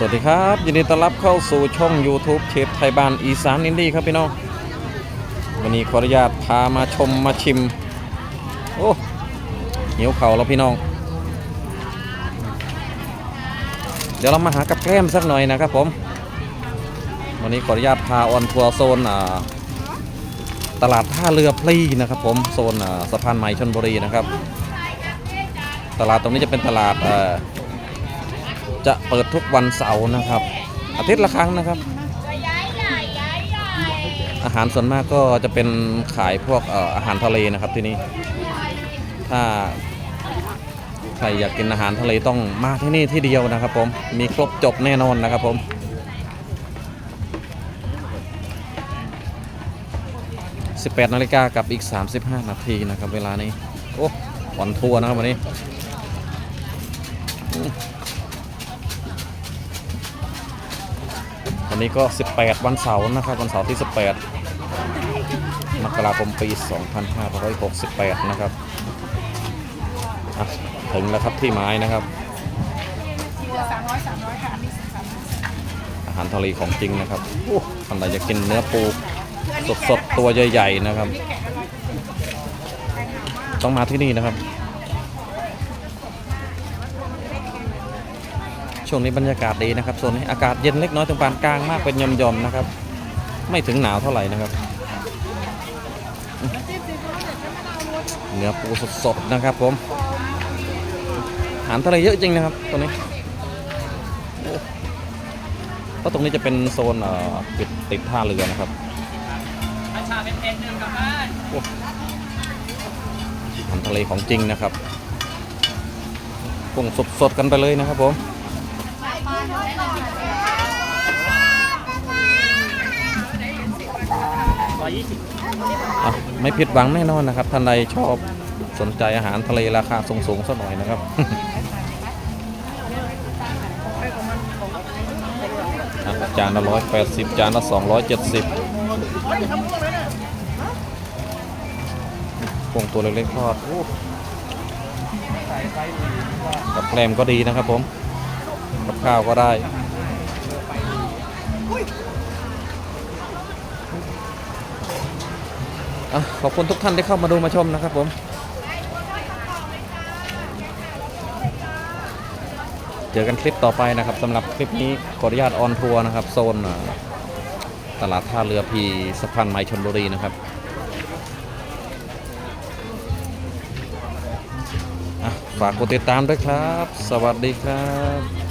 สวัสดีครับยินดีต้อนรับเข้าสู่ช่อง YouTube เชฟไทยบ้านอีสานอินดี้ครับพี่น้องวันนี้ขออนุญาตพามาชมมาชิม โอ้หิวเข่าแล้วพี่น้อง เดี๋ยวเรามาหากับแกล้มสักหน่อยนะครับผม วันนี้ขออนุญาตพาออนทัวร์โซนตลาดท่าเรือพลีนะครับผมโซนสะพานใหม่ชนบุรีนะครับ ตลาดตรงนี้จะเป็นตลาด จะเปิดทุกวันเสาร์นะครับ อาทิตย์ละครั้งนะครับ อาหารส่วนมากก็จะเป็นขายพวกอาหารทะเลนะครับที่นี่ถ้าใครอยากกินอาหารทะเลต้องมาที่นี่ที่เดียวนะครับ ผมมีครบจบแน่นอนนะครับผม18นาฬิกากับอีก35นาทีนะครับ เวลานี้ โอ้วันทัวร์นะครับวันนี้ วันนี้ก็ 18 วันเสาร์นะครับ วันเสาร์ที่ 18 มกราคมปี 2568 นะครับอะถึงแล้วครับที่ไม้นะครับอาหารทะเลของจริงนะครับท่านใดจะกินเนื้อปูสดๆตัวใหญ่ๆนะครับ ต้องมาที่นี่นะครับ ช่วงนี้บรรยากาศดีนะครับโซนนี้อากาศเย็นเล็กน้อยตรงปานกลางมากเป็นย่อมๆนะครับ ไม่ถึงหนาวเท่าไหร่นะครับเนื้อปูสดๆนะครับผมอาหารทะเลเยอะจริงนะครับตรงนี้โอ้เพราะตรงนี้จะเป็นโซนปิดติดท่าเรือนะครับโอ้อาหารทะเลของจริงนะครับกุ้งสดๆกันไปเลยนะครับผม อะไม่ผิดหวังแน่นอนนะครับท่านใดชอบสนใจอาหารทะเลราคาสูงๆสักหน่อยนะครับ จานละร้อยแปดสิบจานละสองร้อยเจ็ดสิบพวงตัวเล็กๆทอดกับแกล้มก็ดีนะครับผมกับข้าวก็ได้ ขอบคุณทุกท่านที่เข้ามาดูมาชมนะครับผม เจอกันคลิปต่อไปนะครับสำหรับคลิปนี้ขออนุญาตออนทัวร์นะครับ โซนตลาดท่าเรือพีสะพานไม้ชนบุรีนะครับฝากกดติดตามด้วยครับ สวัสดีครับ